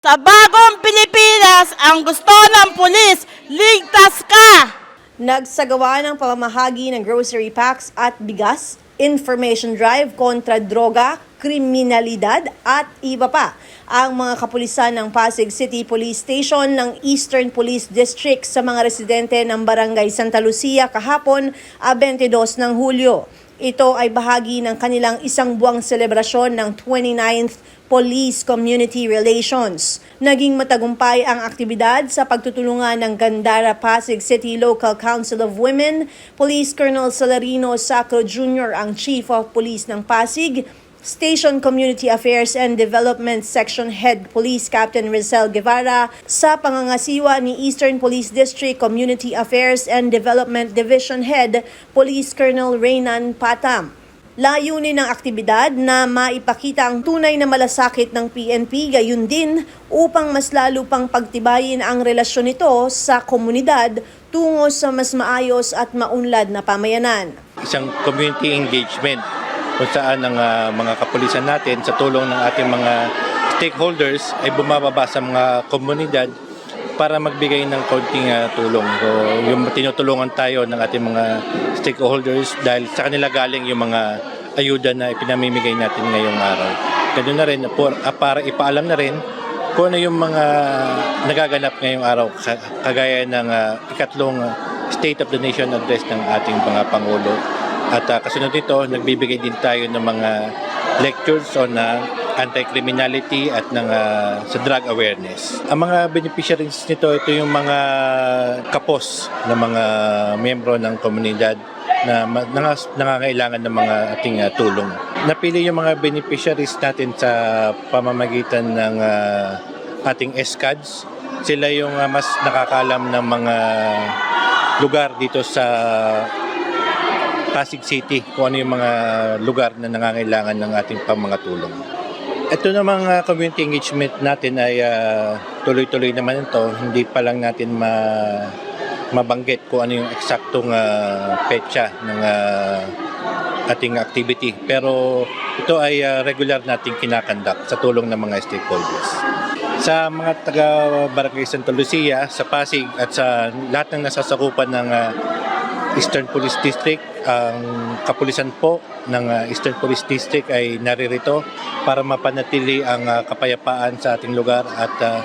Sa bagong Pilipinas, ang gusto ng pulis, ligtas ka! Nagsagawa ng pamamahagi ng grocery packs at bigas, information drive kontra droga, kriminalidad at iba pa ang mga kapulisan ng Pasig City Police Station ng Eastern Police District sa mga residente ng Barangay Santa Lucia kahapon, a 22 ng Hulyo. Ito ay bahagi ng kanilang isang buwang selebrasyon ng 29th Police Community Relations. Naging matagumpay ang aktibidad sa pagtutulungan ng Gandara Pasig City Local Council of Women, Police Colonel Salarino Sacro Jr. ang Chief of Police ng Pasig, Station Community Affairs and Development Section Head Police Captain Rizal Guevara sa pangangasiwa ni Eastern Police District Community Affairs and Development Division Head Police Colonel Reynan Patam. Layunin ng aktibidad na maipakita ang tunay na malasakit ng PNP gayon din upang mas lalo pang pagtibayin ang relasyon nito sa komunidad tungo sa mas maayos at maunlad na pamayanan. isang community engagement kung saan ang ah, mga kapulisan natin sa tulong ng ating mga stakeholders ay bumababa sa mga komunidad para magbigay ng konting ah, tulong. So, yung tinutulungan tayo ng ating mga stakeholders dahil sa kanila galing yung mga ayuda na ipinamimigay natin ngayong araw. Ganun na rin, ah, para ipaalam na rin kung ano yung mga nagaganap ngayong araw ka- kagaya ng ah, ikatlong State of the Nation address ng ating mga Pangulo. At ah, kasunod nito, nagbibigay din tayo ng mga lectures on ah, anti-criminality at ng, ah, sa drug awareness. Ang mga beneficiaries nito, ito yung mga kapos na mga miyembro ng komunidad na nangangailangan ng mga ating ah, tulong. Napili yung mga beneficiaries natin sa pamamagitan ng ah, ating SCADs. Sila yung ah, mas nakakalam ng mga lugar dito sa Pasig City kung ano yung mga lugar na nangangailangan ng ating pang mga tulong. Ito namang uh, community engagement natin ay ah, tuloy-tuloy naman ito. Hindi pa lang natin ma mabanggit kung ano yung eksaktong ah, petsa ng ah, ating activity. Pero ito ay ah, regular nating kinakandak sa tulong ng mga stakeholders. Sa mga taga Barangay Santa Lucia, sa Pasig at sa lahat ng nasasakupan ng ah, Eastern Police District, ang kapulisan po ng uh, Eastern Police District ay naririto para mapanatili ang uh, kapayapaan sa ating lugar at uh,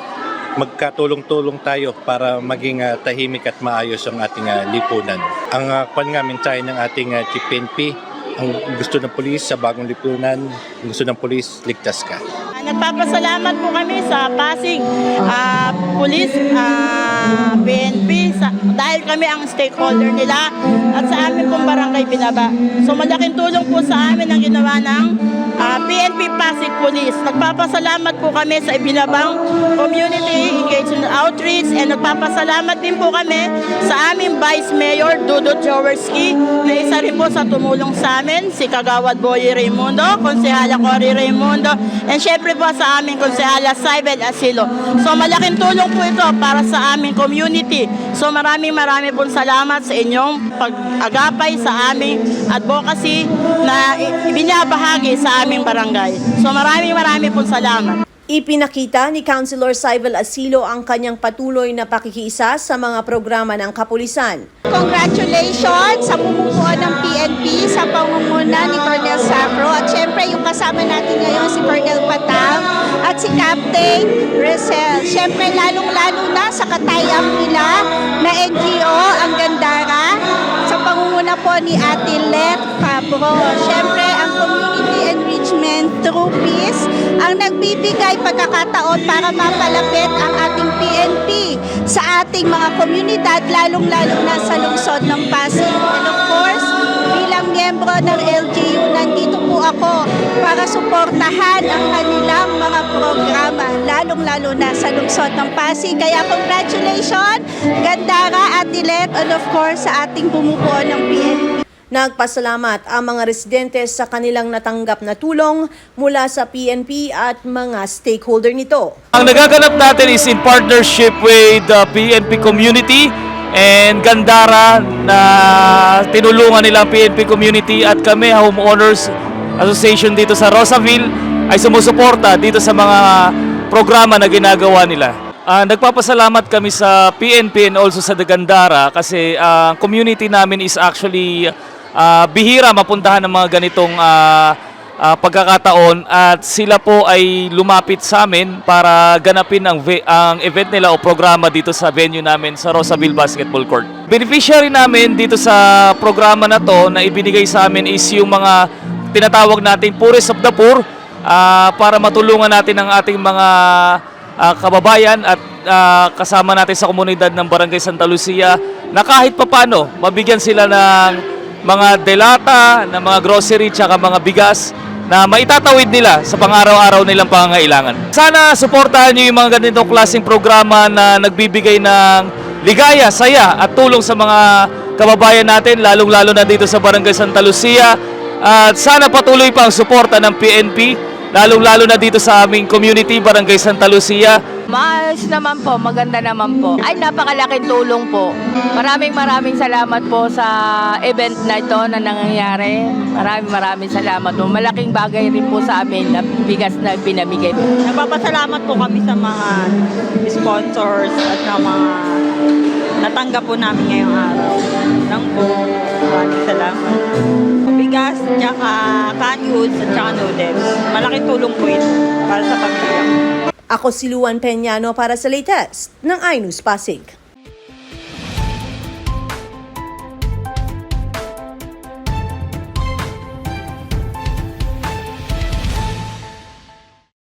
magkatulong-tulong tayo para maging uh, tahimik at maayos ang ating uh, lipunan. Ang uh, kwan nga mensahe ng ating uh, PNP, ang gusto ng pulis sa bagong lipunan, ang gusto ng pulis, ligtas ka. Nagpapasalamat po kami sa Pasig ah, Police, ah, PNP, sa, dahil kami ang stakeholder nila at sa amin pong barangay Binaba. So malaking tulong po sa amin ang ginawa ng ah, PNP Pasig Police. Nagpapasalamat po kami sa Binabang Community Engagement Outreach and nagpapasalamat din po kami sa aming Vice Mayor Dudut Jaworski na isa rin po sa tumulong sa amin, si Kagawad Boy Raimundo, Konsehala Cory Raimundo, and syempre po sa aming Konsehala Saibel Asilo. So malaking tulong po ito para sa community. So maraming maraming pong salamat sa inyong pag-agapay sa aming advocacy na ibinabahagi sa aming barangay. So maraming maraming pong salamat. Ipinakita ni Councilor Saibel Asilo ang kanyang patuloy na pakikiisa sa mga programa ng kapulisan. Congratulations sa bumubuo ng PNP sa pangunguna ni Colonel Sacro at syempre yung kasama natin ngayon si Colonel Patam at si Captain Rizal. Syempre lalong-lalo na sa katayang nila na NGO ang Gandara sa pangunguna po ni Ate Let Fabro. Syempre ang community enrichment through peace ang nagbibigay pagkakataon para mapalapit ang ating PNP sa ating mga komunidad, lalong-lalo na sa lungsod ng Pasig. And of course, bilang miyembro ng LGU, nandito po ako para suportahan ang kanilang mga programa, lalong-lalo na sa lungsod ng Pasig. Kaya congratulations, Gandara, Atilet, and of course sa ating bumubuo ng PNP. Nagpasalamat ang mga residente sa kanilang natanggap na tulong mula sa PNP at mga stakeholder nito. Ang nagaganap natin is in partnership with the PNP community and Gandara na tinulungan nila ang PNP community at kami Homeowners Association dito sa Rosaville ay sumusuporta dito sa mga programa na ginagawa nila. Ah, nagpapasalamat kami sa PNP and also sa Dagandara kasi ang community namin is actually ah, bihira mapuntahan ng mga ganitong ah, ah, pagkakataon at sila po ay lumapit sa amin para ganapin ang, ang event nila o programa dito sa venue namin sa Rosaville Basketball Court. Beneficiary namin dito sa programa na to na ibinigay sa amin is yung mga tinatawag nating Purest of the Poor ah, para matulungan natin ang ating mga ah, kababayan at ah, kasama natin sa komunidad ng Barangay Santa Lucia na kahit papano mabigyan sila ng mga delata, ng mga grocery tsaka mga bigas na maitatawid nila sa pang-araw-araw nilang pangangailangan. Sana suportahan niyo yung mga ganitong klaseng programa na nagbibigay ng ligaya, saya at tulong sa mga kababayan natin, lalong-lalo na dito sa Barangay Santa Lucia. At sana patuloy pa ang suporta ng PNP, lalong-lalo na dito sa aming community, Barangay Santa Lucia. Maayos naman po, maganda naman po. Ay, napakalaking tulong po. Maraming maraming salamat po sa event na ito na nangyayari. Maraming maraming salamat po. Malaking bagay rin po sa amin na bigas na pinamigay po. Nagpapasalamat po kami sa mga sponsors at sa mga natanggap po namin ngayong araw. Nang po, maraming salamat. Bigas, tsaka goods, at tsaka noodles. Malaking tulong po ito para sa pamilya. Ako si Luan Peñano para sa latest ng iNews Pasig.